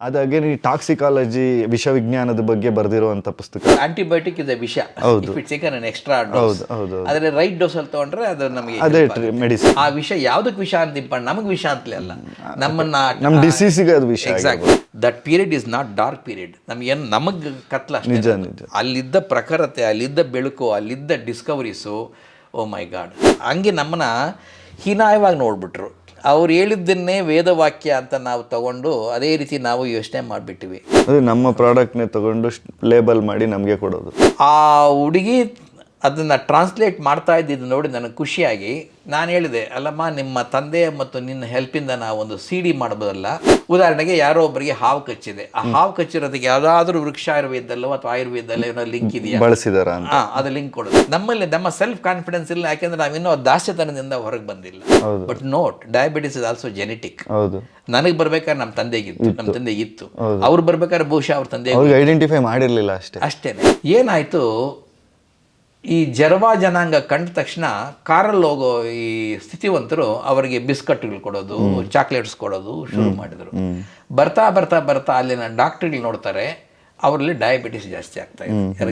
ಅದಾಗೆ ಈ ಟಾಕ್ಸಿಕಾಲಜಿ ವಿಷವಿಜ್ಞಾನದ ಬಗ್ಗೆ ಬರೆದಿರುವಂತ ಪುಸ್ತಕ. ಆಂಟಿಬಯೋಟಿಕ್ ಇದೆ ವಿಷ. ಹೌದು. ಎಕ್ಸ್ಟ್ರಾ ಡೋಸ್ ಹೌದು ಹೌದು ಆದ್ರೆ ರೈಟ್ ಡೋಸ್ ಅಲ್ಲಿ ತಗೊಂಡ್ರೆ ಅದು ನಮಗೆ ಅದೇ ಮೆಡಿಸಿನ್ ಆ ವಿಷ ಯಾವ್ದಕ್ ವಿಷ ಅಂತ ನಮಗ್ ವಿಷ ಅಂತಲೇ ಅಲ್ಲ. ನಮ್ಮನ್ನ ನಮ್ಮ ಡಿಸೀಸಿಗೆ ಅದು ವಿಷಯ exact that period is not dark period ನಮ್ಗೇನು ನಮಗೆ ಕತ್ಲ ನಿಜ ನಿಜ. ಅಲ್ಲಿದ್ದ ಪ್ರಖರತೆ ಅಲ್ಲಿದ್ದ ಬೆಳಕು ಅಲ್ಲಿದ್ದ ಡಿಸ್ಕವರೀಸು ಓ ಮೈ ಗಾಡ್ ಹಂಗೆ ನಮ್ಮನ್ನ ಹೀನಾಯವಾಗಿ ನೋಡ್ಬಿಟ್ರು. ಅವ್ರು ಹೇಳಿದ್ದನ್ನೇ ವೇದವಾಕ್ಯ ಅಂತ ನಾವು ತಗೊಂಡು ಅದೇ ರೀತಿ ನಾವು ಯೋಚನೆ ಮಾಡಿಬಿಟ್ಟಿವಿ. ಅದು ನಮ್ಮ ಪ್ರಾಡಕ್ಟ್ನೇ ತಗೊಂಡು ಲೇಬಲ್ ಮಾಡಿ ನಮಗೆ ಕೊಡೋದು. ಆ ಹುಡುಗಿ ಅದನ್ನು ಟ್ರಾನ್ಸ್ಲೇಟ್ ಮಾಡ್ತಾ ಇದ್ದಿದ್ದು ನೋಡಿ ನನಗೆ ಖುಷಿಯಾಗಿ. ನಾನು ಹೇಳಿದೆ ಅಲ್ಲಮ್ಮ ನಿಮ್ಮ ತಂದೆ ಮತ್ತು ನಿನ್ನ ಹೆಲ್ಪಿಂದ ನಾವು ಒಂದು ಸಿ ಡಿ ಮಾಡ್ಬೋದಲ್ಲ? ಉದಾಹರಣೆಗೆ ಯಾರೋ ಒಬ್ಬರಿಗೆ ಹಾವು ಕಚ್ಚಿದೆ. ಆ ಹಾವು ಕಚ್ಚಿರೋದಕ್ಕೆ ಯಾವುದಾದ್ರೂ ವೃಕ್ಷ ಆಯುರ್ವೇದಲ್ಲೋ ಅಥವಾ ಆಯುರ್ವೇದಲ್ಲೋ ಏನೋ ಲಿಂಕ್ ಇದೆಯಾ? ಬಳಸಿದಾರ ಹಾಂ ಅದು ಲಿಂಕ್ ಕೊಡೋದು ನಮ್ಮಲ್ಲಿ ನಮ್ಮ ಸೆಲ್ಫ್ ಕಾನ್ಫಿಡೆನ್ಸ್ ಇಲ್ಲ ಯಾಕೆಂದ್ರೆ ನಾವಿನ್ನೂ ಇನ್ನೂ ದಾಸ್ಯತನದಿಂದ ಹೊರಗೆ ಬಂದಿಲ್ಲ. But not diabetes is also genetic ಹೌದು. ನನಗೆ ಬರ್ಬೇಕಾದ್ರೆ ನಮ್ಮ ತಂದೆಗಿತ್ತು ನಮ್ಮ ತಂದೆ ಇತ್ತು. ಅವ್ರು ಬರ್ಬೇಕಾದ್ರೆ ಬಹುಶಃ ಅವ್ರ ತಂದೆ ಐಡೆಂಟಿಫೈ ಮಾಡಿರಲಿಲ್ಲ ಅಷ್ಟೇ. ಅಷ್ಟೇ ಏನಾಯ್ತು? ಈ ಜರ್ವಾ ಜನಾಂಗ ಕಂಡ ತಕ್ಷಣ ಕಾರಲ್ಲಿ ಹೋಗೋ ಈ ಸ್ಥಿತಿವಂತರು ಅವರಿಗೆ ಬಿಸ್ಕಟ್ಗಳು ಕೊಡೋದು ಚಾಕ್ಲೇಟ್ಸ್ ಕೊಡೋದು ಶುರು ಮಾಡಿದರು. ಬರ್ತಾ ಬರ್ತಾ ಬರ್ತಾ ಅಲ್ಲಿನ ಡಾಕ್ಟರ್ಗಳು ನೋಡ್ತಾರೆ ಅವರಲ್ಲಿ ಡಯಾಬಿಟಿಸ್ ಜಾಸ್ತಿ ಆಗ್ತಾ ಇದೆ ಯಾರ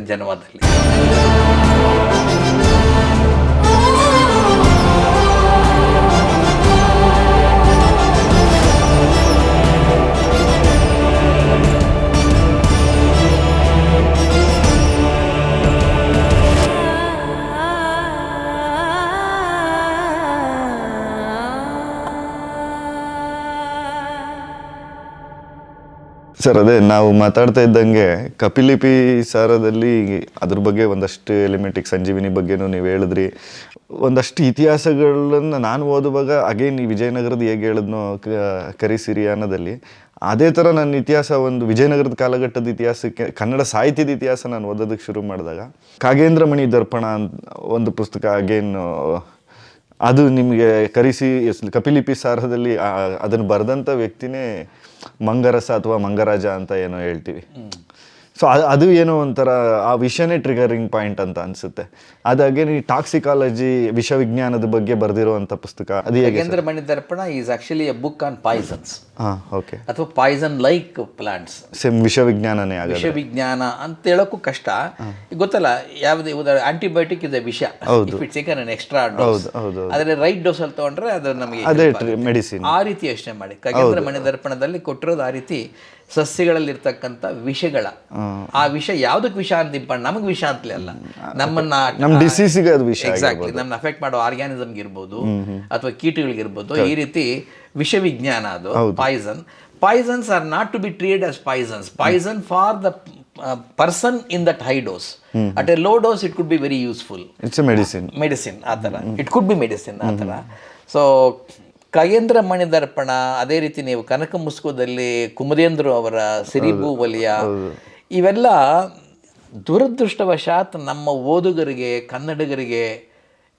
ಸರ್, ಅದೇ ನಾವು ಮಾತಾಡ್ತಾ ಇದ್ದಂಗೆ ಕಪಿಲಿಪಿ ಸಾರದಲ್ಲಿ ಅದ್ರ ಬಗ್ಗೆ ಒಂದಷ್ಟು ಎಲಿಮೆಂಟಿಕ್ ಸಂಜೀವಿನಿ ಬಗ್ಗೆನೂ ನೀವು ಹೇಳಿದ್ರಿ. ಒಂದಷ್ಟು ಇತಿಹಾಸಗಳನ್ನು ನಾನು ಓದುವಾಗ ಅಗೇನ್ ಈ ವಿಜಯನಗರದ ಹೇಗೆ ಹೇಳಿದ್ನೋ ಕರಿಸಿರಿ ಅನ್ನೋದಲ್ಲಿ, ಅದೇ ಥರ ನನ್ನ ಇತಿಹಾಸ ಒಂದು ವಿಜಯನಗರದ ಕಾಲಘಟ್ಟದ ಇತಿಹಾಸಕ್ಕೆ, ಕನ್ನಡ ಸಾಹಿತ್ಯದ ಇತಿಹಾಸ ನಾನು ಓದೋದಕ್ಕೆ ಶುರು ಮಾಡಿದಾಗ, ಕಾಗೇಂದ್ರ ಮಣಿ ದರ್ಪಣ ಅಂತ ಒಂದು ಪುಸ್ತಕ ಅಗೇನ್ ಅದು ನಿಮಗೆ ಕರೆಸಿ ಕಪಿಲಿಪಿ ಸಾರದಲ್ಲಿ ಅದನ್ನು ಬರೆದಂಥ ವ್ಯಕ್ತಿನೇ ಮಂಗರಸ ಅಥವಾ ಮಂಗರಾಜ ಅಂತ ಏನೋ ಹೇಳ್ತೀವಿ. ಸೊ ಅದು ಏನೋ ಒಂಥರ ಆ ವಿಷಯನೇ ಟ್ರಿಗರಿಂಗ್ ಪಾಯಿಂಟ್ ಅಂತ ಅನ್ಸುತ್ತೆ. ಅದಾಗೆ ಈ ಟಾಕ್ಸಿಕಾಲಜಿ ವಿಷವಿಜ್ಞಾನದ ಬಗ್ಗೆ ಬರೆದಿರುವಂಥ ಪುಸ್ತಕ ಅದು ಹೇಗೆ Mani Darpana is actually a book on poisons ಹಾಂ ಓಕೆ ಅಥವಾ ಪಾಯ್ಸನ್ ಲೈಕ್ ಪ್ಲಾಂಟ್ಸ್ ಸೇಮ್ ವಿಶ್ವವಿಜ್ಞಾನನೇ ಆಗ ವಿಶ್ವವಿಜ್ಞಾನ ವಿಜ್ಞಾನ ಅಂತ ಹೇಳೋಕ್ಕೂ ಕಷ್ಟ. ಗೊತ್ತಲ್ಲ ಯಾವುದೇ ಉದಾಹರಣೆ ಆಂಟಿಬಯೋಟಿಕ್ ಇದೆ ವಿಷ. If it's taken extra dose ಹೌದು ಆದ್ರೆ ರೈಟ್ ಡೋಸ್ ಅಲ್ಲಿ ತಗೊಂಡ್ರೆ ಅದು ನಮಗೆ ಅದೇ ಮೆಡಿಸಿನ್ ಆ ರೀತಿ ಯೋಚನೆ ಮಾಡಿ. ಖಗೇಂದ್ರ ಮಣಿ ದರ್ಪಣದಲ್ಲಿ ಕೊಟ್ಟಿರೋದು ಆ ರೀತಿ. ಸಸ್ಯಗಳಲ್ಲಿರ್ತಕ್ಕಂಥ ವಿಷಗಳ. ಆ ವಿಷ ಯಾವ್ದಕ್ ವಿಷ ಅಂತ ಇಂಪಾರ್ಟ್ ನಮಗೆ ವಿಷ ಅಂತಲೇ ಅಲ್ಲ. ನಮ್ಮನ್ನ ನಮ್ಮ ಡಿಸೀಸಿಗೆ ಅದು ವಿಷಯ ಎಕ್ಸಾಕ್ಟ್ಲಿ ನಮ್ಮನ್ನ ಅಫೆಕ್ಟ್ ಮಾಡೋ ಆರ್ಗ್ಯಾನಿಸಮ್ಗೆ ಇರ್ಬೋದು ಅಥವಾ ಕೀಟಗಳಿಗಿರ್ಬೋದು ಈ ರೀತಿ ವಿಷ ವಿಜ್ಞಾನ ಅದು poison poisons are not to be treated as poisons poison for the person in that high dose at a low dose it could be very useful it's medicine medicine ಆ ಥರ. ಇಟ್ ಕುಡ್ ಬಿ ಮೆಡಿಸಿನ್ ಆ ಥರ. So ಖಗೇಂದ್ರ ಮಣಿ ದರ್ಪಣ ಅದೇ ರೀತಿ ನೀವು ಕನಕ ಮುಸ್ಕೋದಲ್ಲಿ ಕುಮರೇಂದ್ರ ಅವರ ಸಿರಿಬು ವಲಯ ಇವೆಲ್ಲ ದುರದೃಷ್ಟವಶಾತ್ ನಮ್ಮ ಓದುಗರಿಗೆ ಕನ್ನಡಿಗರಿಗೆ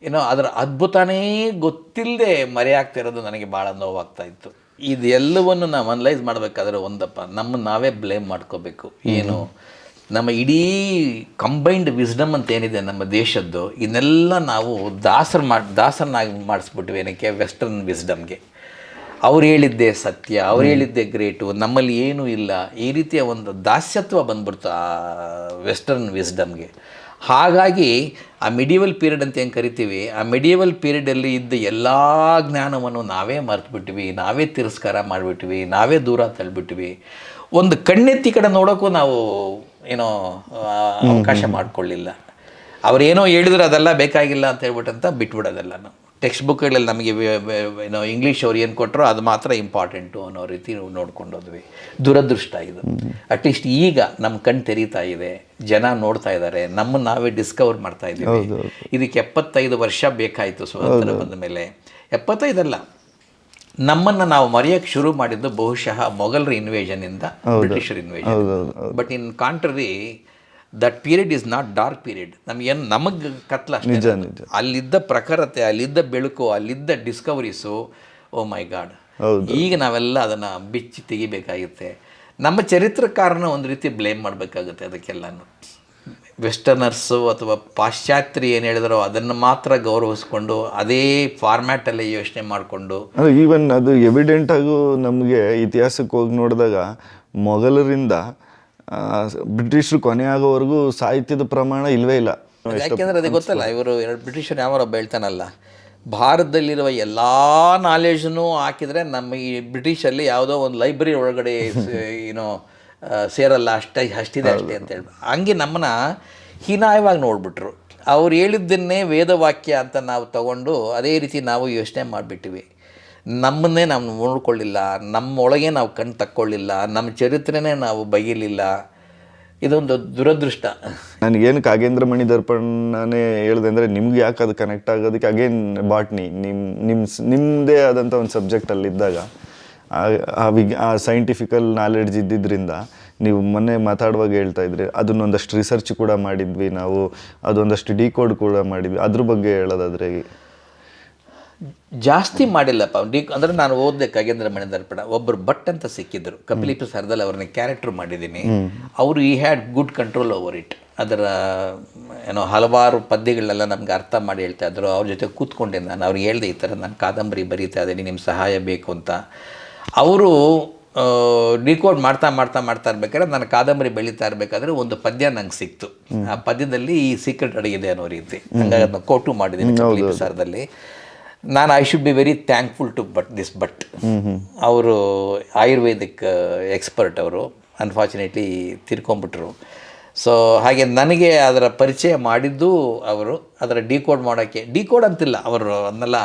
ಏನೋ ಅದರ ಅದ್ಭುತನೇ ಗೊತ್ತಿಲ್ಲದೆ ಮರೆಯಾಗ್ತಿರೋದು ನನಗೆ ಭಾಳ ನೋವಾಗ್ತಾ ಇತ್ತು. ಇದೆಲ್ಲವನ್ನು ನಾವು ಅನಲೈಸ್ ಮಾಡಬೇಕಾದ್ರೆ ಒಂದಪ್ಪ ನಮ್ಮನ್ನು ನಾವೇ ಬ್ಲೇಮ್ ಮಾಡ್ಕೋಬೇಕು. ಏನು? ನಮ್ಮ ಇಡೀ ಕಂಬೈನ್ಡ್ ವಿಸ್ಡಮ್ ಅಂತ ಏನಿದೆ ನಮ್ಮ ದೇಶದ್ದು ಇದನ್ನೆಲ್ಲ ನಾವು ದಾಸರ ಮಾಡಿ ದಾಸರನ್ನಾಗಿ ಮಾಡಿಸ್ಬಿಟ್ವಿ ಏನಕ್ಕೆ? ವೆಸ್ಟರ್ನ್ ವಿಸ್ಡಮ್ಗೆ ಅವ್ರು ಹೇಳಿದ್ದೆ ಸತ್ಯ ಅವ್ರು ಹೇಳಿದ್ದೆ ಗ್ರೇಟು ನಮ್ಮಲ್ಲಿ ಏನೂ ಇಲ್ಲ. ಈ ರೀತಿಯ ಒಂದು ದಾಸ್ಯತ್ವ ಬಂದ್ಬಿಡ್ತು ಆ ವೆಸ್ಟರ್ನ್ ವಿಸ್ಡಮ್ಗೆ ಹಾಗಾಗಿ ಆ ಮಿಡಿಯವಲ್ ಪೀರಿಯಡ್ ಅಂತ ಏನು ಕರಿತೀವಿ? ಆ ಮಿಡಿಯವಲ್ ಪೀರಿಯಡಲ್ಲಿ ಇದ್ದ ಎಲ್ಲ ಜ್ಞಾನವನ್ನು ನಾವೇ ಮರೆತುಬಿಟ್ವಿ ನಾವೇ ತಿರಸ್ಕಾರ ಮಾಡಿಬಿಟ್ವಿ ನಾವೇ ದೂರ ತಳ್ಳಿಬಿಟ್ವಿ ಒಂದು ಕಣ್ಣೆತ್ತಿ ಕಡೆ ನೋಡೋಕ್ಕೂ ನಾವು ಏನೋ ಅವಕಾಶ ಮಾಡಿಕೊಳ್ಳಿಲ್ಲ. ಅವರೇನೋ ಹೇಳಿದ್ರು ಅದೆಲ್ಲ ಬೇಕಾಗಿಲ್ಲ ಅಂತ ಹೇಳ್ಬಿಟ್ಟಂತ ಬಿಟ್ಬಿಡೋದೆಲ್ಲ ನಾವು ಟೆಕ್ಸ್ಟ್ ಬುಕ್ಗಳಲ್ಲಿ ನಮಗೆ ಏನೋ ಇಂಗ್ಲೀಷ್ ಅವ್ರು ಏನು ಕೊಟ್ಟರು ಅದು ಮಾತ್ರ ಇಂಪಾರ್ಟೆಂಟು ಅನ್ನೋ ರೀತಿ ನಾವು ನೋಡ್ಕೊಂಡು ಹೋದ್ವಿ. ದುರದೃಷ್ಟ ಇದು. ಅಟ್ಲೀಸ್ಟ್ ಈಗ ನಮ್ಮ ಕಣ್ಣು ತೆರೀತಾ ಇದೆ ಜನ ನೋಡ್ತಾ ಇದ್ದಾರೆ ನಮ್ಮನ್ನು ನಾವೇ ಡಿಸ್ಕವರ್ ಮಾಡ್ತಾ ಇದ್ದೀವಿ ಇದಕ್ಕೆ ಎಪ್ಪತ್ತೈದು ವರ್ಷ ಬೇಕಾಯಿತು ಸ್ವಾತಂತ್ರ್ಯ ಬಂದ ಮೇಲೆ. ಎಪ್ಪತ್ತೈದಲ್ಲ. ನಮ್ಮನ್ನು ನಾವು ಮರೆಯೋಕ್ಕೆ ಶುರು ಮಾಡಿದ್ದು ಬಹುಶಃ ಮೊಘಲರ ಇನ್ವೇಷನಿಂದ ಬ್ರಿಟಿಷರ್ invasion but in contrary that period is not dark period ನಮಗೇನು ನಮಗೆ ಕತ್ಲ ಅಲ್ಲಿದ್ದ ಪ್ರಖರತೆ ಅಲ್ಲಿದ್ದ ಬೆಳಕು ಅಲ್ಲಿದ್ದ ಡಿಸ್ಕವರೀಸು ಓ ಮೈ ಗಾಡ್ ಈಗ ನಾವೆಲ್ಲ ಅದನ್ನು ಬಿಚ್ಚಿ ತೆಗಿಬೇಕಾಗುತ್ತೆ. ನಮ್ಮ ಚರಿತ್ರಕಾರನ ಒಂದು ರೀತಿ ಬ್ಲೇಮ್ ಮಾಡಬೇಕಾಗುತ್ತೆ ಅದಕ್ಕೆಲ್ಲನೂ. ವೆಸ್ಟರ್ನರ್ಸು ಅಥವಾ ಪಾಶ್ಚಾತ್ಯರು ಏನು ಹೇಳಿದ್ರು ಅದನ್ನು ಮಾತ್ರ ಗೌರವಿಸ್ಕೊಂಡು ಅದೇ ಫಾರ್ಮ್ಯಾಟಲ್ಲೇ ಯೋಚನೆ ಮಾಡಿಕೊಂಡು ಈವನ್ ಅದು ಎವಿಡೆಂಟ್ ಆಗು ನಮಗೆ ಇತಿಹಾಸಕ್ಕೆ ಹೋಗಿ ನೋಡಿದಾಗ ಮೊಘಲರಿಂದ ಬ್ರಿಟಿಷರು ಬ್ರಿಟಿಷರು ಕೊನೆಯಾಗೋವರೆಗೂ ಸಾಹಿತ್ಯದ ಪ್ರಮಾಣ ಇಲ್ಲವೇ ಇಲ್ಲ. ಯಾಕೆಂದರೆ ಅದು ಗೊತ್ತಲ್ಲ ಇವರು ಎರಡು ಬ್ರಿಟಿಷರು ಯಾವಾರು ಹೇಳ್ತಾನಲ್ಲ ಭಾರತದಲ್ಲಿರುವ ಎಲ್ಲ ನಾಲೆಜನ್ನು ಹಾಕಿದರೆ ನಮ್ಮ ಈ ಬ್ರಿಟಿಷಲ್ಲಿ ಯಾವುದೋ ಒಂದು ಲೈಬ್ರರಿ ಒಳಗಡೆ ಏನೋ ಸೇರಲ್ಲ ಅಷ್ಟೇ ಅಷ್ಟಿದೆ ಅಷ್ಟೇ ಅಂತ ಹೇಳಿ ಹಂಗೆ ನಮ್ಮನ್ನ ಹೀನಾಯವಾಗಿ ನೋಡ್ಬಿಟ್ರು. ಅವ್ರು ಹೇಳಿದ್ದನ್ನೇ ವೇದವಾಕ್ಯ ಅಂತ ನಾವು ತಗೊಂಡು ಅದೇ ರೀತಿ ನಾವು ಯೋಚನೆ ಮಾಡಿಬಿಟ್ಟಿವಿ. ನಮ್ಮನ್ನೇ ನಾವು ನೋಡ್ಕೊಳ್ಳಿಲ್ಲ ನಮ್ಮೊಳಗೆ ನಾವು ಕಣ್ಣು ತಕ್ಕೊಳ್ಳಿಲ್ಲ ನಮ್ಮ ಚರಿತ್ರೆನೇ ನಾವು ಬೈಯಲಿಲ್ಲ ಇದೊಂದು ದುರದೃಷ್ಟ. ನನಗೇನು ಕಾಗೇಂದ್ರ ಮಣಿ ದರ್ಪಣನೇ ಹೇಳಿದೆ ಅಂದರೆ ನಿಮ್ಗೆ ಯಾಕೆ ಅದು ಕನೆಕ್ಟ್ ಆಗೋದಕ್ಕೆ ಅಗೇನ್ ಬಾಟ್ನಿ ನಿಮ್ಮ ನಿಮ್ಮ ನಿಮ್ಮದೇ ಆದಂಥ ಒಂದು ಸಬ್ಜೆಕ್ಟಲ್ಲಿದ್ದಾಗ ಆ ವಿಗ್ ಆ ಸೈಂಟಿಫಿಕಲ್ ನಾಲೆಡ್ಜ್ ಇದ್ದಿದ್ದರಿಂದ ನೀವು ಮೊನ್ನೆ ಮಾತಾಡುವಾಗ ಹೇಳ್ತಾ ಇದ್ರಿ ಅದನ್ನೊಂದಷ್ಟು ರಿಸರ್ಚ್ ಕೂಡ ಮಾಡಿದ್ವಿ ನಾವು ಅದೊಂದಷ್ಟು ಡಿಕೋಡ್ ಕೂಡ ಮಾಡಿದ್ವಿ. ಅದ್ರ ಬಗ್ಗೆ ಹೇಳೋದಾದ್ರೆ ಜಾಸ್ತಿ ಮಾಡಿಲ್ಲಪ್ಪ. ಡಿ ಅಂದರೆ ನಾನು ಓದಿದೆ ಖಗೇಂದ್ರ ಮಣಿ ದರ್ಪಣ ಒಬ್ಬರು ಭಟ್ ಅಂತ ಸಿಕ್ಕಿದ್ರು. ಕಪಿಲಿಪಿ ಸರ್ದಲ್ ಅವ್ರನ್ನ ಕ್ಯಾರೆಕ್ಟರ್ ಮಾಡಿದ್ದೀನಿ. ಅವರು ಈ had good control over it ಅದರ ಏನೋ ಹಲವಾರು ಪದ್ಯಗಳನ್ನೆಲ್ಲ ನಮ್ಗೆ ಅರ್ಥ ಮಾಡಿ ಹೇಳ್ತಾ ಇದ್ರು. ಅವ್ರ ಜೊತೆ ಕೂತ್ಕೊಂಡೆ ನಾನು. ಅವ್ರಿಗೆ ಹೇಳ್ದೆ ಈ ಥರ ನಾನು ಕಾದಂಬರಿ ಬರೀತಾ ಇದ್ದೀನಿ ನಿಮ್ಮ ಸಹಾಯ ಬೇಕು ಅಂತ. ಅವರು ಡಿಕೋಡ್ ಮಾಡ್ತಾ ಮಾಡ್ತಾ ಮಾಡ್ತಾ ಇರ್ಬೇಕಾದ್ರೆ ನಾನು ಕಾದಂಬರಿ ಬೆಳೀತಾ ಇರಬೇಕಾದ್ರೆ ಒಂದು ಪದ್ಯ ನಂಗೆ ಸಿಕ್ತು. ಆ ಪದ್ಯದಲ್ಲಿ ಈ ಸೀಕ್ರೆಟ್ ಅಡಗಿದೆ ಅನ್ನೋ ರೀತಿ. ಹಂಗಾಗಿ ಅದನ್ನ ಕೋಟು ಮಾಡಿದ್ದೀನಿ ಸಾರದಲ್ಲಿ ಸರ್ದಲ್ಲಿ ನಾನು I should be very thankful to but this but ಅವರು ಆಯುರ್ವೇದಿಕ್ ಎಕ್ಸ್ಪರ್ಟ್ ಅವರು. ಅನ್ಫಾರ್ಚುನೇಟ್ಲಿ ತಿರ್ಕೊಂಬಿಟ್ರು. ಸೊ ಹಾಗೆ ನನಗೆ ಅದರ ಪರಿಚಯ ಮಾಡಿದ್ದು ಅವರು. ಅದರ ಡಿಕೋಡ್ ಮಾಡೋಕ್ಕೆ ಡಿಕೋಡ್ ಅಂತಿಲ್ಲ ಅವರು ಅದನ್ನೆಲ್ಲ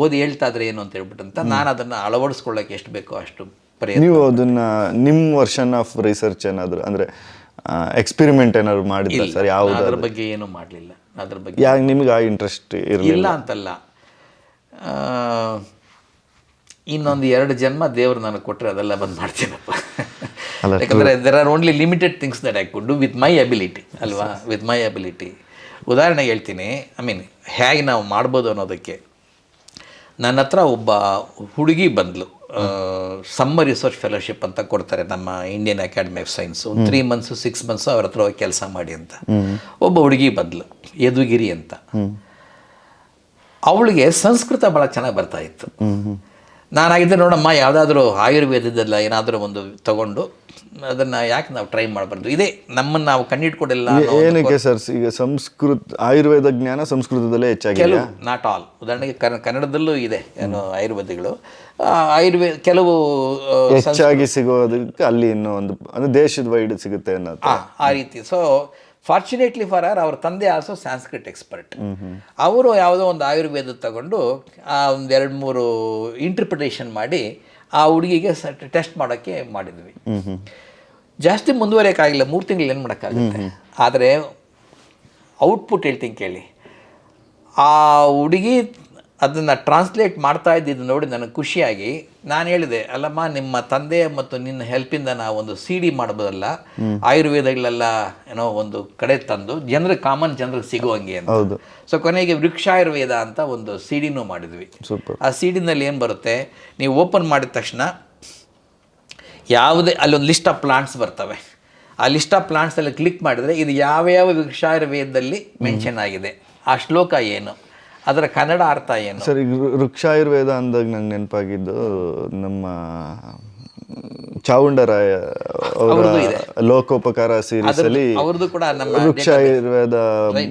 ಓದಿ ಹೇಳ್ತಾ ಇದ್ರೆ ಏನು ಅಂತ ಹೇಳ್ಬಿಟ್ಟು ಅಂತ ನಾನು ಅದನ್ನು ಅಳವಡಿಸ್ಕೊಳ್ಳೋಕೆ ಎಷ್ಟು ಬೇಕೋ ಅಷ್ಟು ಪ್ರಯತ್ನ ನೀವು ಅದನ್ನ ನಿಮ್ಮ ವರ್ಷನ್ ಆಫ್ ರಿಸರ್ಚ್ ಏನಾದ್ರು ಅಂದ್ರೆ ಎಕ್ಸ್ಪೆರಿಮೆಂಟ್ ಏನಾದ್ರು ಮಾಡಿಲ್ಲ ಸರ್? ಯಾವ ಅದ್ರ ಬಗ್ಗೆ ಏನೂ ಮಾಡಲಿಲ್ಲ. ಅದ್ರ ಬಗ್ಗೆ ಯಾಕೆ ನಿಮ್ಗೆ ಆ ಇಂಟ್ರೆಸ್ಟ್ ಇರಲಿಲ್ಲ. ಇಲ್ಲ ಅಂತಲ್ಲ. ಇನ್ನೊಂದು ಎರಡು ಜನ್ಮ ದೇವರು ನನಗೆ ಕೊಟ್ಟರೆ ಅದೆಲ್ಲ ಬಂದು ಮಾಡ್ತೀನಪ್ಪ. ಯಾಕಂದರೆ there are only limited things that I could do with my ability ಅಲ್ವಾ? ವಿತ್ ಮೈ ಅಬಿಲಿಟಿ ಉದಾಹರಣೆಗೆ ಹೇಳ್ತೀನಿ ಐ ಮೀನ್ ಹೇಗೆ ನಾವು ಮಾಡ್ಬೋದು ಅನ್ನೋದಕ್ಕೆ. ನನ್ನ ಹತ್ರ ಒಬ್ಬ ಹುಡುಗಿ ಬಂದ್ಲು. ಸಮ್ಮರ್ ರಿಸರ್ಚ್ ಫೆಲೋಶಿಪ್ ಅಂತ ಕೊಡ್ತಾರೆ ನಮ್ಮ ಇಂಡಿಯನ್ ಅಕಾಡೆಮಿ ಆಫ್ ಸೈನ್ಸ್ ಒಂದು ತ್ರೀ ಮಂತ್ಸು ಸಿಕ್ಸ್ ಮಂತ್ಸು ಅವ್ರ ಹತ್ರ ಹೋಗಿ ಕೆಲಸ ಮಾಡಿ ಅಂತ. ಒಬ್ಬ ಹುಡುಗಿ ಬಂದ್ಲು, ಯದುಗಿರಿ ಅಂತ. ಅವಳಿಗೆ ಸಂಸ್ಕೃತ ಭಾಳ ಚೆನ್ನಾಗಿ ಬರ್ತಾ ಇತ್ತು. ನಾನಾಗಿದ್ದೆ ನೋಡಮ್ಮ, ಯಾವುದಾದ್ರೂ ಆಯುರ್ವೇದದಲ್ಲ ಏನಾದರೂ ಒಂದು ತಗೊಂಡು ಅದನ್ನು ಯಾಕೆ ನಾವು ಟ್ರೈ ಮಾಡಬಾರ್ದು? ಇದೇ ನಮ್ಮನ್ನು ನಾವು ಕಣ್ಣಿಟ್ಕೊಡಿಲ್ಲ ಏನಕ್ಕೆ ಸರ್ ಈಗ ಸಂಸ್ಕೃತ ಆಯುರ್ವೇದ ಜ್ಞಾನ ಸಂಸ್ಕೃತದಲ್ಲೇ ಹೆಚ್ಚಾಗಿ ಕೆಲವು ನಾಟ್ ಆಲ್ ಉದಾಹರಣೆಗೆ ಕನ್ನಡ ಕನ್ನಡದಲ್ಲೂ ಇದೆ ಏನು ಆಯುರ್ವೇದಗಳು ಆ, ಆಯುರ್ವೇದ ಕೆಲವು ಹೆಚ್ಚಾಗಿ ಸಿಗೋದಕ್ಕೆ ಅಲ್ಲಿ ಇನ್ನೂ ಒಂದು ಅಂದ್ರೆ ದೇಶದ ವೈಡ್ ಸಿಗುತ್ತೆ ಅನ್ನೋದು. ಆ, ರೀತಿ. ಸೊ ಫಾರ್ಚುನೇಟ್ಲಿ ಫಾರ್ ಆರ್ ಅವ್ರ ತಂದೆ ಆಲ್ಸೋ ಸಾಂಸ್ಕ್ರಿಟ್ ಎಕ್ಸ್ಪರ್ಟ್ ಅವರು ಯಾವುದೋ ಒಂದು ಆಯುರ್ವೇದ ತಗೊಂಡು ಆ ಒಂದು ಎರಡು ಮೂರು ಇಂಟರ್ಪ್ರಿಟೇಷನ್ ಮಾಡಿ ಆ ಹುಡುಗಿಗೆ ಟೆಸ್ಟ್ ಮಾಡೋಕ್ಕೆ ಮಾಡಿದ್ವಿ. ಜಾಸ್ತಿ ಮುಂದುವರಿಯೋಕ್ಕಾಗಿಲ್ಲ ಮೂರು ತಿಂಗಳು ಏನು ಮಾಡೋಕ್ಕಾಗುತ್ತೆ. ಆದರೆ ಔಟ್ಪುಟ್ ಹೇಳ್ತೀನಿ ಕೇಳಿ. ಆ ಹುಡುಗಿ ಅದನ್ನು ಟ್ರಾನ್ಸ್ಲೇಟ್ ಮಾಡ್ತಾ ಇದ್ದಿದ್ದು ನೋಡಿ ನನಗೆ ಖುಷಿಯಾಗಿ. ನಾನು ಹೇಳಿದೆ ಅಲ್ಲಮ್ಮ ನಿಮ್ಮ ತಂದೆ ಮತ್ತು ನಿನ್ನ ಹೆಲ್ಪಿಂದ ನಾವು ಒಂದು ಸಿ ಡಿ ಮಾಡ್ಬೋದಲ್ಲ? ಆಯುರ್ವೇದಗಳೆಲ್ಲ ಏನೋ ಒಂದು ಕಡೆ ತಂದು ಜನರ ಕಾಮನ್ ಜನರಿಗೆ ಸಿಗುವಂಗೆ ಅಂತ. ಸೊ ಕೊನೆಗೆ ವೃಕ್ಷಾಯುರ್ವೇದ ಅಂತ ಒಂದು ಸಿ ಡಿನೂ ಮಾಡಿದ್ವಿ. ಆ ಸಿ ಡಿನಲ್ಲಿ ಏನು ಬರುತ್ತೆ ನೀವು ಓಪನ್ ಮಾಡಿದ ತಕ್ಷಣ ಯಾವುದೇ ಅಲ್ಲೊಂದು ಲಿಸ್ಟ್ ಆಫ್ ಪ್ಲಾಂಟ್ಸ್ ಬರ್ತವೆ. ಆ ಲಿಸ್ಟ್ ಆಫ್ ಪ್ಲಾಂಟ್ಸಲ್ಲಿ ಕ್ಲಿಕ್ ಮಾಡಿದರೆ ಇದು ಯಾವ ಯಾವ್ಯಾವ ವೃಕ್ಷಾಯುರ್ವೇದದಲ್ಲಿ ಮೆನ್ಷನ್ ಆಗಿದೆ. ಆ ಶ್ಲೋಕ ಏನು? ಅದರ ಕನ್ನಡ ಅರ್ಥ ಏನು? ಸರ್ ಈಗ ವೃಕ್ಷಾಯುರ್ವೇದ ಅಂದಾಗ ನಂಗೆ ನೆನಪಾಗಿದ್ದು ನಮ್ಮ ಚಾವುಂಡರಾಯ ಅವರ ಲೋಕೋಪಕಾರ ಸೀರೀಸ್ ಅಲ್ಲಿ ಅವ್ರದ್ದು ಕೂಡ ನಮ್ಮ ವೃಕ್ಷಾಯುರ್ವೇದ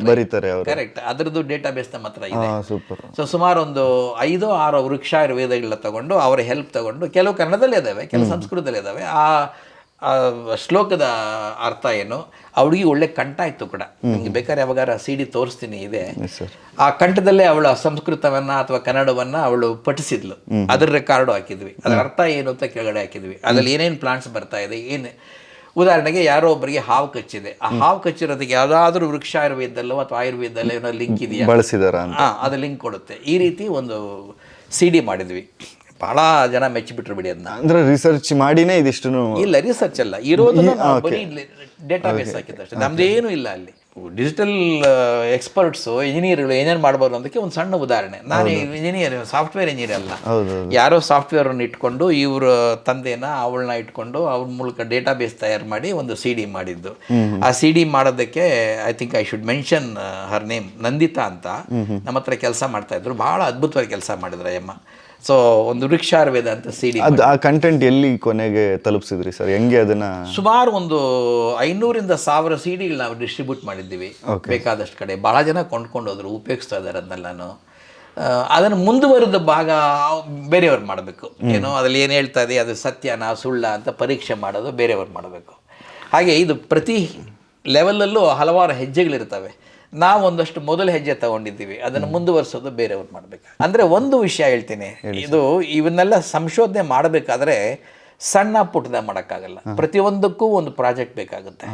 ಬರೀತಾರೆ ಅವರು. ಕರೆಕ್ಟ್ ಅದರದ್ದು ಡೇಟಾಬೇಸ್ ನಮ್ಮ ಹತ್ರ ಇದೆ. ಸೂಪರ್ ಸೊ ಸುಮಾರು ಒಂದು ಐದು ಆರು ವೃಕ್ಷಾಯುರ್ವೇದಗಳನ್ನ ತಗೊಂಡು ಅವರ ಹೆಲ್ಪ್ ತಗೊಂಡು ಕೆಲವು ಕನ್ನಡದಲ್ಲೇ ಇದಾವೆ ಕೆಲವು ಸಂಸ್ಕೃತದಲ್ಲಿ ಇದಾವೆ. ಆ ಆ ಶ್ಲೋಕದ ಅರ್ಥ ಏನು? ಅವಳಿಗೆ ಒಳ್ಳೆ ಕಂಠ ಇತ್ತು ಕೂಡ. ನಿಮಗೆ ಬೇಕಾದ್ರೆ ಯಾವಾಗಾರ ಸಿ ಡಿ ತೋರಿಸ್ತೀನಿ ಇದೆ. ಆ ಕಂಠದಲ್ಲೇ ಅವಳು ಸಂಸ್ಕೃತವನ್ನ ಅಥವಾ ಕನ್ನಡವನ್ನ ಅವಳು ಪಠಿಸಿದ್ಲು. ಅದ್ರ ರೆಕಾರ್ಡು ಹಾಕಿದ್ವಿ. ಅದರ ಅರ್ಥ ಏನು ಅಂತ ಕೆಳಗಡೆ ಹಾಕಿದ್ವಿ. ಅದ್ರಲ್ಲಿ ಏನೇನು ಪ್ಲಾಂಟ್ಸ್ ಬರ್ತಾ ಇದೆ ಏನು? ಉದಾಹರಣೆಗೆ ಯಾರೋ ಒಬ್ಬರಿಗೆ ಹಾವು ಕಚ್ಚಿದೆ. ಆ ಹಾವು ಕಚ್ಚಿರೋದಕ್ಕೆ ಯಾವುದಾದ್ರೂ ವೃಕ್ಷ ಆಯುರ್ವೇದಲ್ಲೋ ಅಥವಾ ಆಯುರ್ವೇದಲ್ಲೋ ಏನೋ ಲಿಂಕ್ ಇದೆಯಾ? ಬಳಸಿದಾರ ಅದು ಲಿಂಕ್ ಕೊಡುತ್ತೆ. ಈ ರೀತಿ ಒಂದು ಸಿ ಡಿ ಮಾಡಿದ್ವಿ. ಭಾಳ ಜನ ಮೆಚ್ಚಿಬಿಟ್ರು ಬಿಡಿ ಅದನ್ನ ಅಂದ್ರೆ ರಿಸರ್ಚ್ ಮಾಡಿನೇ ಇದಿಷ್ಟು ಇಲ್ಲ ರಿಸರ್ಚ್ ಅಲ್ಲ. ಇರೋದನ್ನ ಡೇಟಾ ಬೇಸ್ ಹಾಕಿದ್ದಷ್ಟೇ ನಮ್ದೇನು ಇಲ್ಲ ಅಲ್ಲಿ. ಡಿಜಿಟಲ್ ಎಕ್ಸ್ಪರ್ಟ್ಸು ಇಂಜಿನಿಯರ್ಗಳು ಏನೇನು ಮಾಡ್ಬೋದು ಅದಕ್ಕೆ ಒಂದು ಸಣ್ಣ ಉದಾಹರಣೆ. ನಾನು ಇಂಜಿನಿಯರ್ ಸಾಫ್ಟ್ವೇರ್ ಇಂಜಿನಿಯರ್ ಅಲ್ಲ. ಯಾರೋ ಸಾಫ್ಟ್ವೇರ್ ಅನ್ನು ಇಟ್ಕೊಂಡು ಇವ್ರ ತಂದೆನ ಅವಳನ್ನ ಇಟ್ಕೊಂಡು ಅವ್ರ ಮೂಲಕ ಡೇಟಾ ಬೇಸ್ ತಯಾರು ಮಾಡಿ ಒಂದು ಸಿ ಡಿ ಮಾಡಿದ್ದು. ಆ ಸಿ ಡಿ ಮಾಡೋದಕ್ಕೆ I think I should mention her name Nandita ಅಂತ. ನಮ್ಮ ಹತ್ರ ಕೆಲಸ ಮಾಡ್ತಾ ಇದ್ರು. ಭಾಳ ಅದ್ಭುತವಾಗಿ ಕೆಲಸ ಮಾಡಿದ್ರು ಅಯ್ಯಮ್ಮ. ಸೊ ಒಂದು ವೃಕ್ಷಾರ್ವೇದ ಅಂತ ಸಿಡಿ ಅದು ಆ ಕಂಟೆಂಟ್ ಎಲ್ಲಿ ಕೊನೆಗೆ ತಲುಪಿಸಿದ್ರಿ ಸರ್? ಹೆಂಗೆ ಅದನ್ನ ಸುಮಾರು ಒಂದು ಐನೂರಿಂದ ಸಾವಿರ ಸಿಡಿಗಳು ನಾವು ಡಿಸ್ಟ್ರಿಬ್ಯೂಟ್ ಮಾಡಿದ್ದೀವಿ. ಬೇಕಾದಷ್ಟು ಕಡೆ. ಭಾಳ ಜನ ಕೊಂಡ್ಕೊಂಡು ಹೋದ್ರು ಉಪಯೋಗಿಸ್ತಾ ಇದ್ದಾರೆ ಅದನ್ನೆಲ್ಲನೂ. ಆ, ಅದನ್ನು ಮುಂದುವರೆದ ಭಾಗ ಬೇರೆಯವ್ರು ಮಾಡಬೇಕು. ಏನೋ ಅದ್ರಲ್ಲಿ ಏನು ಹೇಳ್ತಾ ಇದೆ ಅದು ಸತ್ಯನಾ ಸುಳ್ಳ ಅಂತ ಪರೀಕ್ಷೆ ಮಾಡೋದು ಬೇರೆಯವ್ರು ಮಾಡಬೇಕು. ಹಾಗೆ ಇದು ಪ್ರತಿ ಲೆವೆಲಲ್ಲೂ ಹಲವಾರು ಹೆಜ್ಜೆಗಳಿರ್ತವೆ. ನಾವು ಒಂದಷ್ಟು ಮೊದಲ ಹೆಜ್ಜೆ ತಗೊಂಡಿದ್ದೀವಿ. ಅದನ್ನು ಮುಂದುವರಿಸೋದು ಬೇರೆಯವ್ರು ಮಾಡಬೇಕು. ಅಂದರೆ ಒಂದು ವಿಷಯ ಹೇಳ್ತೀನಿ. ಇದು ಇವನ್ನೆಲ್ಲ ಸಂಶೋಧನೆ ಮಾಡಬೇಕಾದ್ರೆ ಸಣ್ಣ ಪುಟ್ಟದ ಮಾಡೋಕ್ಕಾಗಲ್ಲ. ಪ್ರತಿಯೊಂದಕ್ಕೂ ಒಂದು ಪ್ರಾಜೆಕ್ಟ್ ಬೇಕಾಗುತ್ತೆ.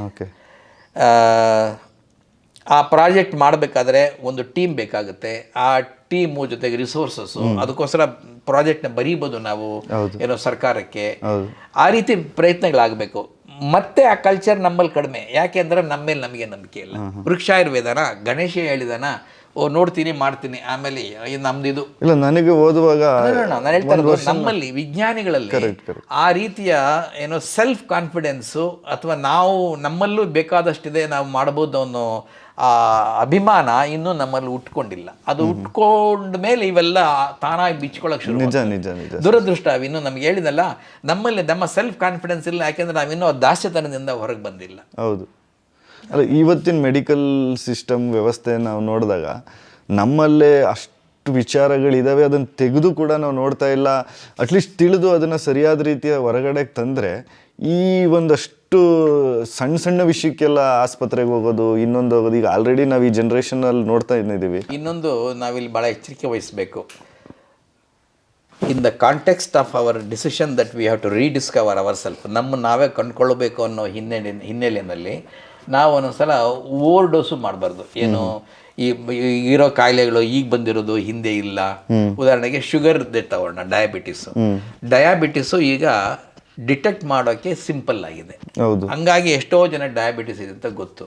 ಆ ಪ್ರಾಜೆಕ್ಟ್ ಮಾಡಬೇಕಾದ್ರೆ ಒಂದು ಟೀಮ್ ಬೇಕಾಗುತ್ತೆ. ಆ ಟೀಮು ಜೊತೆಗೆ ರಿಸೋರ್ಸಸ್ಸು ಅದಕ್ಕೋಸ್ಕರ ಪ್ರಾಜೆಕ್ಟ್ನ ಬರೀಬೋದು ನಾವು ಏನೋ ಸರ್ಕಾರಕ್ಕೆ. ಆ ರೀತಿ ಪ್ರಯತ್ನಗಳಾಗಬೇಕು. ಮತ್ತೆ ಆ ಕಲ್ಚರ್ ನಮ್ಮಲ್ಲಿ ಕಡಿಮೆ. ಯಾಕೆಂದ್ರೆ ನಮ್ಮ ಮೇಲೆ ನಮಗೆ ನಂಬಿಕೆ ಇಲ್ಲ. ವೃಕ್ಷಾಯುರ್ವೇದನ ಗಣೇಶ ಹೇಳಿದಾನ ನೋಡ್ತೀನಿ ಮಾಡ್ತೀನಿ. ಆಮೇಲೆ ನಮ್ದು ಇದು ಇಲ್ಲ ನನಗೆ ಓದುವಾಗ ನಾನು ಹೇಳ್ತಾ ಇರೋದು ನಮ್ಮಲ್ಲಿ ವಿಜ್ಞಾನಿಗಳಲ್ಲಿ ಆ ರೀತಿಯ ಏನೋ ಸೆಲ್ಫ್ ಕಾನ್ಫಿಡೆನ್ಸು ಅಥವಾ ನಾವು ನಮ್ಮಲ್ಲೂ ಬೇಕಾದಷ್ಟಿದೆ ನಾವು ಮಾಡ್ಬೋದು ಅನ್ನೋ ಆ ಅಭಿಮಾನ ಇನ್ನೂ ನಮ್ಮಲ್ಲಿ ಉಟ್ಕೊಂಡಿಲ್ಲ. ಅದು ಉಟ್ಕೊಂಡ ಮೇಲೆ ಇವೆಲ್ಲ ತಾನಾಗಿ ಬಿಚ್ಕೊಳಕ್ ಶುರು ನಿಜ ನಿಜ ನಿಜ. ದುರದೃಷ್ಟ ಇನ್ನು ನಮ್ಗೆ ಹೇಳಿದಲ್ಲ ನಮ್ಮಲ್ಲಿ ನಮ್ಮ ಸೆಲ್ಫ್ ಕಾನ್ಫಿಡೆನ್ಸ್ ಇಲ್ಲ ಯಾಕೆಂದ್ರೆ ನಾವಿನ್ನೂ ದಾಸ್ಯತನದಿಂದ ಹೊರಗೆ ಬಂದಿಲ್ಲ. ಹೌದು. ಅಲ್ಲ, ಇವತ್ತಿನ ಮೆಡಿಕಲ್ ಸಿಸ್ಟಮ್ ವ್ಯವಸ್ಥೆ ನಾವು ನೋಡಿದಾಗ ನಮ್ಮಲ್ಲೇ ಅಷ್ಟು ವಿಚಾರಗಳಿದ್ದಾವೆ ಅದನ್ನು ತೆಗೆದು ಕೂಡ ನಾವು ನೋಡ್ತಾ ಇಲ್ಲ. ಅಟ್ಲೀಸ್ಟ್ ತಿಳಿದು ಅದನ್ನು ಸರಿಯಾದ ರೀತಿಯ ಹೊರಗಡೆ ತಂದರೆ ಈ ಒಂದಷ್ಟು ಸಣ್ಣ ಸಣ್ಣ ವಿಷಯಕ್ಕೆಲ್ಲ ಆಸ್ಪತ್ರೆಗೆ ಹೋಗೋದು, ಇನ್ನೊಂದು ಹೋಗೋದು, ಈಗ ಆಲ್ರೆಡಿ ನಾವು ಈ ಜನ್ರೇಷನಲ್ಲಿ ನೋಡ್ತಾ ಇದ್ದೀವಿ ಇನ್ನೊಂದು ನಾವಿಲ್ಲಿ ಭಾಳ ಎಚ್ಚರಿಕೆ ವಹಿಸಬೇಕು. In the context of our decision that we have to rediscover our self ನಮ್ಮ ನಾವೇ ಕಂಡುಕೊಳ್ಳಬೇಕು ಅನ್ನೋ ಹಿನ್ನೆಲೆ ಹಿನ್ನೆಲೆಯಲ್ಲಿ ನಾವು ಒಂದೊಂದ್ಸಲ ಓವರ್ ಡೋಸು ಮಾಡಬಾರ್ದು. ಏನು ಈ ಇರೋ ಕಾಯಿಲೆಗಳು ಈಗ ಬಂದಿರೋದು ಹಿಂದೆ ಇಲ್ಲ. ಉದಾಹರಣೆಗೆ ಶುಗರ್ ತಗೊಂಡ ಡಯಾಬಿಟಿಸು. ಡಯಾಬಿಟಿಸು ಈಗ ಡಿಟೆಕ್ಟ್ ಮಾಡೋಕೆ ಸಿಂಪಲ್ ಆಗಿದೆ. ಹಂಗಾಗಿ ಎಷ್ಟೋ ಜನ ಡಯಾಬಿಟಿಸ್ ಇದೆ ಅಂತ ಗೊತ್ತು.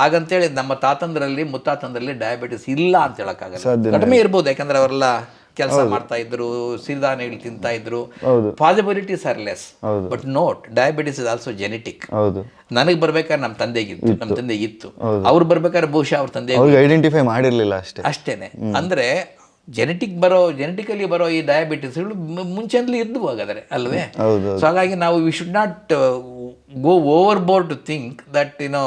ಹಾಗಂತೇಳಿ ನಮ್ಮ ತಾತಂದ್ರಲ್ಲಿ ಮುತ್ತಾತಂದ್ರಲ್ಲಿ ಡಯಾಬಿಟಿಸ್ ಇಲ್ಲ ಅಂತ ಹೇಳಕ್ಕಾಗಲ್ಲ. ಕಡಿಮೆ ಇರ್ಬೋದು ಯಾಕಂದ್ರೆ ಅವರೆಲ್ಲ ಕೆಲಸ ಮಾಡ್ತಾ ಇದ್ರು ಸಿರಿಧಾನ್ಯಗಳು ತಿಂತಾ ಇದ್ರು. Possibilities are less but not diabetes is also genetic ನನಗೆ ಬರ್ಬೇಕಾದ್ರೆ ನಮ್ಮ ತಂದೆಗಿತ್ತು ನಮ್ಮ ತಂದೆಗೆ ಇತ್ತು. ಅವ್ರು ಬರ್ಬೇಕಾದ್ರೆ ಬಹುಶಃ ಅವ್ರ ತಂದೆ ಐಡೆಂಟಿಫೈ ಮಾಡಿರಲಿಲ್ಲ ಅಷ್ಟೇ. ಅಷ್ಟೇನೆ. ಅಂದ್ರೆ ಜೆನೆಟಿಕ್ ಬರೋ ಜೆನೆಟಿಕಲಿ ಬರೋ ಈ ಡಯಾಬಿಟಿಸ್ಗಳು ಮುಂಚೆಂದಲೂ ಇದ್ದು ಹಾಗಾದ್ರೆ ಅಲ್ವೇ? ಸೊ ಹಾಗಾಗಿ ನಾವು we should not go overboard to think that you know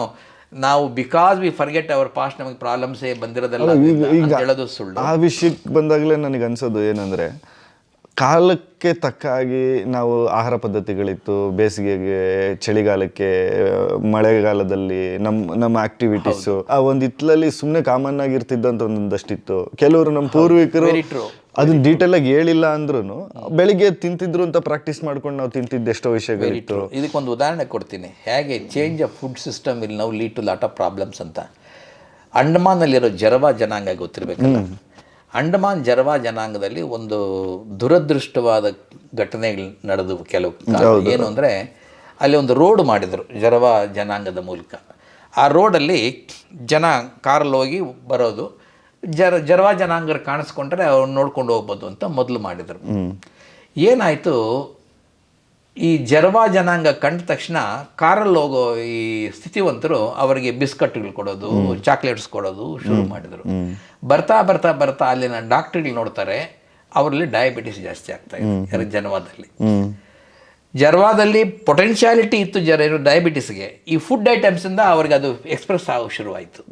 ನಾವು because we forget our past ನಮಗೆ ಪ್ರಾಬ್ಲಮ್ಸೇ ಬಂದಿರೋದಲ್ಲ ಈಗ ಹೇಳೋದು ಸುಳ್ಳು. ಆ ವಿಷಯಕ್ಕೆ ಬಂದಾಗಲೇ ನನಗೆ ಅನ್ಸೋದು ಏನಂದರೆ ಕಾಲಕ್ಕೆ ತಕ್ಕಾಗಿ ನಾವು ಆಹಾರ ಪದ್ಧತಿಗಳಿತ್ತು ಬೇಸಿಗೆಗೆ ಚಳಿಗಾಲಕ್ಕೆ ಮಳೆಗಾಲದಲ್ಲಿ ನಮ್ಮ ನಮ್ಮ ಆಕ್ಟಿವಿಟೀಸು ಆ ಒಂದು ಹಿತ್ತಲಲ್ಲಿ ಸುಮ್ಮನೆ ಕಾಮನ್ ಆಗಿರ್ತಿದ್ದಂತ ಒಂದೊಂದಷ್ಟಿತ್ತು. ಕೆಲವರು ನಮ್ಮ ಪೂರ್ವಿಕರು. ಅದನ್ನ ಡೀಟೇಲ್ ಆಗಿ ಹೇಳಿಲ್ಲ ಅಂದ್ರೂ ಬೆಳಿಗ್ಗೆ ತಿಂತಿದ್ರು ಅಂತ ಪ್ರಾಕ್ಟೀಸ್ ಮಾಡ್ಕೊಂಡು ನಾವು ತಿಂತಿದ್ದ ಎಷ್ಟೋ ವಿಷಯಗಳಿತ್ತು. ಇದಕ್ಕೊಂದು ಉದಾಹರಣೆ ಕೊಡ್ತೀನಿ. ಹೇಗೆ ಚೇಂಜ್ ಆಫ್ ಫುಡ್ ಸಿಸ್ಟಮ್ ಇಲ್ಲಿ ನಾವು lead to lot of problems ಅಂತ. ಅಂಡಮಾನಲ್ಲಿರೋ ಜರವಾ ಜನಾಂಗ ಗೊತ್ತಿರಬೇಕಲ್ಲ? ಅಂಡಮಾನ್ ಜರವಾ ಜನಾಂಗದಲ್ಲಿ ಒಂದು ದುರದೃಷ್ಟವಾದ ಘಟನೆಗಳು ನಡೆದು ಕೆಲವು ಕಾಲ. ಏನು ಅಂದರೆ ಅಲ್ಲಿ ಒಂದು ರೋಡ್ ಮಾಡಿದರು ಜರವಾ ಜನಾಂಗದ ಮೂಲಕ. ಆ ರೋಡಲ್ಲಿ ಜನ ಕಾರಲ್ಲಿ ಹೋಗಿ ಬರೋದು ಜರ ಜರವಾ ಜನಾಂಗರು ಕಾಣಿಸ್ಕೊಂಡ್ರೆ ಅವ್ರು ನೋಡ್ಕೊಂಡು ಹೋಗ್ಬೋದು ಅಂತ ಮೊದಲು ಮಾಡಿದರು. ಏನಾಯಿತು, ಈ ಜರ್ವಾ ಜನಾಂಗ ಕಂಡ ತಕ್ಷಣ ಕಾರಲ್ಲಿ ಹೋಗೋ ಈ ಸ್ಥಿತಿವಂತರು ಅವರಿಗೆ ಬಿಸ್ಕಟ್ಗಳು ಕೊಡೋದು, ಚಾಕ್ಲೇಟ್ಸ್ ಕೊಡೋದು ಶುರು ಮಾಡಿದರು. ಬರ್ತಾ ಬರ್ತಾ ಬರ್ತಾ ಅಲ್ಲಿನ ಡಾಕ್ಟ್ರುಗಳು ನೋಡ್ತಾರೆ, ಅವರಲ್ಲಿ ಡಯಾಬಿಟಿಸ್ ಜಾಸ್ತಿ ಆಗ್ತಾ ಇದೆ ಜನವಾದಲ್ಲಿ. ಜರ್ವಾದಲ್ಲಿ ಪೊಟೆನ್ಶಿಯಾಲಿಟಿ ಇತ್ತು ಜರ ಡಯಾಬಿಟಿಸ್ಗೆ, ಈ ಫುಡ್ ಐಟಮ್ಸಿಂದ ಅವ್ರಿಗೆ ಅದು ಎಕ್ಸ್ಪ್ರೆಸ್ ಆಗೋ ಶುರುವಾಯಿತು.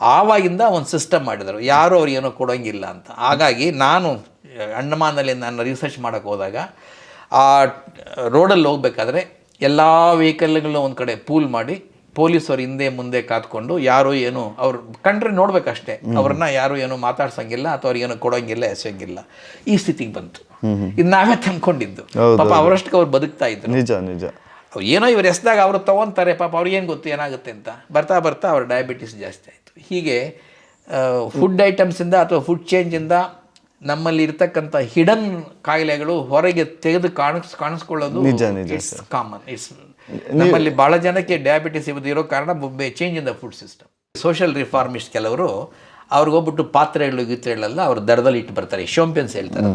ಆವಾಗಿಂದ ಒಂದು ಸಿಸ್ಟಮ್ ಮಾಡಿದರು. ಯಾರೂ ಅವ್ರು ಏನೋ ಕೊಡೋಂಗಿಲ್ಲ ಅಂತ. ಹಾಗಾಗಿ ನಾನು ಅಂಡಮಾನಲ್ಲಿ ನಾನು ರಿಸರ್ಚ್ ಮಾಡೋಕ್ಕೆ ಹೋದಾಗ ಆ ರೋಡಲ್ಲಿ ಹೋಗ್ಬೇಕಾದ್ರೆ ಎಲ್ಲ ವೆಹಿಕಲ್ಗಳನ್ನ ಒಂದು ಕಡೆ ಪೂಲ್ ಮಾಡಿ ಪೊಲೀಸರು ಹಿಂದೆ ಮುಂದೆ ಕಾತ್ಕೊಂಡು ಯಾರು ಏನು ಅವ್ರು ಕಂಡ್ರೆ ನೋಡ್ಬೇಕಷ್ಟೇ. ಅವ್ರನ್ನ ಯಾರು ಏನು ಮಾತಾಡ್ಸಂಗಿಲ್ಲ ಅಥವಾ ಅವ್ರಿಗೆ ಏನೋ ಕೊಡೋಂಗಿಲ್ಲ ಎಸೆಯೋಂಗಿಲ್ಲ. ಈ ಸ್ಥಿತಿಗೆ ಬಂತು. ಇದು ನಾವೇ ತಂದ್ಕೊಂಡಿದ್ದು. ಪಾಪ ಅವರಷ್ಟಕ್ಕೆ ಅವ್ರು ಬದುಕ್ತಾ ಇದ್ರು. ನಿಜ ನಿಜ. ಏನೋ ಇವ್ರು ಎಸ್ದಾಗ ಅವರು ತಗೊಂತಾರೆ ಪಾಪ ಅವ್ರಿಗೇನು ಗೊತ್ತು ಏನಾಗುತ್ತೆ ಅಂತ. ಬರ್ತಾ ಬರ್ತಾ ಅವ್ರ ಡಯಾಬಿಟಿಸ್ ಜಾಸ್ತಿ ಆಯಿತು. ಹೀಗೆ ಫುಡ್ ಐಟಮ್ಸಿಂದ ಅಥವಾ ಫುಡ್ ಚೇಂಜಿಂದ ನಮ್ಮಲ್ಲಿ ಇರ್ತಕ್ಕಂಥ ಹಿಡನ್ ಕಾಯಿಲೆಗಳು ಹೊರಗೆ ತೆಗೆದು ಕಾಣಿಸ್ ಕಾಣಿಸ್ಕೊಳ್ಳೋದು ನಿಜ, ನಿಜ, ಇಟ್ಸ್ ಕಾಮನ್ ಇಟ್ಸ್ ನಮ್ಮಲ್ಲಿ ಭಾಳ ಜನಕ್ಕೆ ಡಯಾಬಿಟಿಸ್ ಇವತ್ತು ಇರೋ ಕಾರಣ change in the food system social reformist ಕೆಲವರು ಅವ್ರಿಗೋಗ್ಬಿಟ್ಟು ಪಾತ್ರೆಗಳು ಗೀತ್ರೆಗಳೆಲ್ಲ ಅವ್ರ ದರದಲ್ಲಿ ಇಟ್ಟು ಬರ್ತಾರೆ. ಶೋಂಪಿಯನ್ಸ್ ಹೇಳ್ತಾರೆ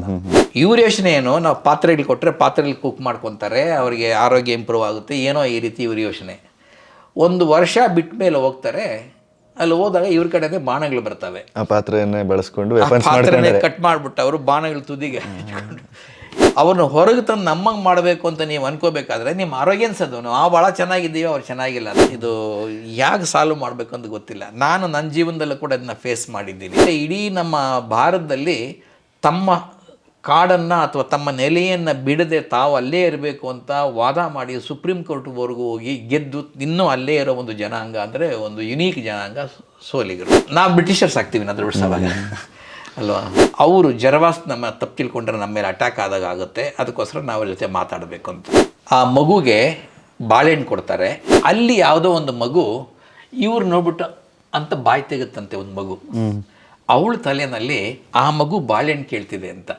ಇವ್ರ ಯೋಚನೆ ಏನು? ನಾವು ಪಾತ್ರೆಗಳು ಕೊಟ್ಟರೆ ಪಾತ್ರೆಗಳು ಕುಕ್ ಮಾಡ್ಕೊತಾರೆ ಅವರಿಗೆ ಆರೋಗ್ಯ ಇಂಪ್ರೂವ್ ಆಗುತ್ತೆ. ಏನೋ ಈ ರೀತಿ ಇವ್ರ ಯೋಚನೆ ಒಂದು ವರ್ಷ ಬಿಟ್ಟ ಮೇಲೆ ಹೋಗ್ತಾರೆ ಅಲ್ಲಿ ಹೋದಾಗ ಇವ್ರ ಕಡೆನೇ ಬಾಣಗಳು ಬರ್ತವೆ. ಆ ಪಾತ್ರೆಯನ್ನೇ ಬಳಸ್ಕೊಂಡು ವೆಪನ್ಸ್ ಪಾತ್ರೆನೇ ಕಟ್ ಮಾಡ್ಬಿಟ್ಟು ಅವರು ಬಾಣಗಳು ತುದಿಗೆ ಅವ್ರನ್ನ ಹೊರಗೆ ತಂದು ನಮ್ಮಂಗೆ ಮಾಡಬೇಕು ಅಂತ ನೀವು ಅನ್ಕೋಬೇಕಾದ್ರೆ ನಿಮ್ಮ ಆರೋಗ್ಯ ಅನ್ಸೋದು ಆ ಭಾಳ ಚೆನ್ನಾಗಿದ್ದೀವಿ ಅವ್ರು ಚೆನ್ನಾಗಿಲ್ಲ. ಇದು ಯಾಕೆ ಸಾಲ್ವ್ ಮಾಡಬೇಕು ಅಂತ ಗೊತ್ತಿಲ್ಲ. ನಾನು ನನ್ನ ಜೀವನದಲ್ಲೂ ಕೂಡ ಅದನ್ನ ಫೇಸ್ ಮಾಡಿದ್ದೀನಿ. ಇಡೀ ನಮ್ಮ ಭಾರತದಲ್ಲಿ ತಮ್ಮ ಕಾಡನ್ನು ಅಥವಾ ತಮ್ಮ ನೆಲೆಯನ್ನು ಬಿಡದೆ ತಾವು ಅಲ್ಲೇ ಇರಬೇಕು ಅಂತ ವಾದ ಮಾಡಿ ಸುಪ್ರೀಂ ಕೋರ್ಟ್ವರೆಗೂ ಹೋಗಿ ಗೆದ್ದು ಇನ್ನೂ ಅಲ್ಲೇ ಇರೋ ಒಂದು ಜನಾಂಗ ಅಂದರೆ ಒಂದು ಯುನೀಕ್ ಜನಾಂಗ ಸೋಲಿಗರು. ನಾವು ಬ್ರಿಟಿಷರ್ಸ್ ಆಗ್ತೀವಿ ನಾನು ಬಿಡಿಸೋವಾಗ ಅಲ್ವಾ? ಅವರು ಜರವಾಸ್ ನಮ್ಮ ತಪ್ಪು ತಿಳ್ಕೊಂಡ್ರೆ ನಮ್ಮ ಮೇಲೆ ಅಟ್ಯಾಕ್ ಆದಾಗ ಆಗುತ್ತೆ. ಅದಕ್ಕೋಸ್ಕರ ನಾವು ಜೊತೆ ಮಾತಾಡಬೇಕು ಅಂತ. ಆ ಮಗುಗೆ ಬಾಳೆಹಣ್ಣು ಕೊಡ್ತಾರೆ. ಅಲ್ಲಿ ಯಾವುದೋ ಒಂದು ಮಗು ಇವ್ರು ನೋಡ್ಬಿಟ್ಟು ಅಂತ ಬಾಯಿ ತೆಗುತ್ತಂತೆ ಒಂದು ಮಗು. ಅವಳ ತಲೆಯಲ್ಲಿ ಆ ಮಗು ಬಾಳೆಹಣ್ಣು ಕೇಳ್ತಿದೆ ಅಂತ.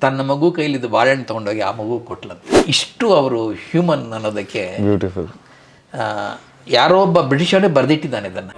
ತನ್ನ ಮಗು ಕೈಲಿದ್ದು ಬಾಳೆಹಣ್ಣು ತೊಗೊಂಡೋಗಿ ಆ ಮಗು ಕೊಟ್ಲಂತೆ. ಇಷ್ಟು ಅವರು ಹ್ಯೂಮನ್ ಅನ್ನೋದಕ್ಕೆ ಬ್ಯೂಟಿಫುಲ್ ಆ, ಯಾರೋ ಒಬ್ಬ ಬ್ರಿಟಿಷರೇ ಬರೆದಿಟ್ಟಿದ್ದಾನೆ ಇದನ್ನು.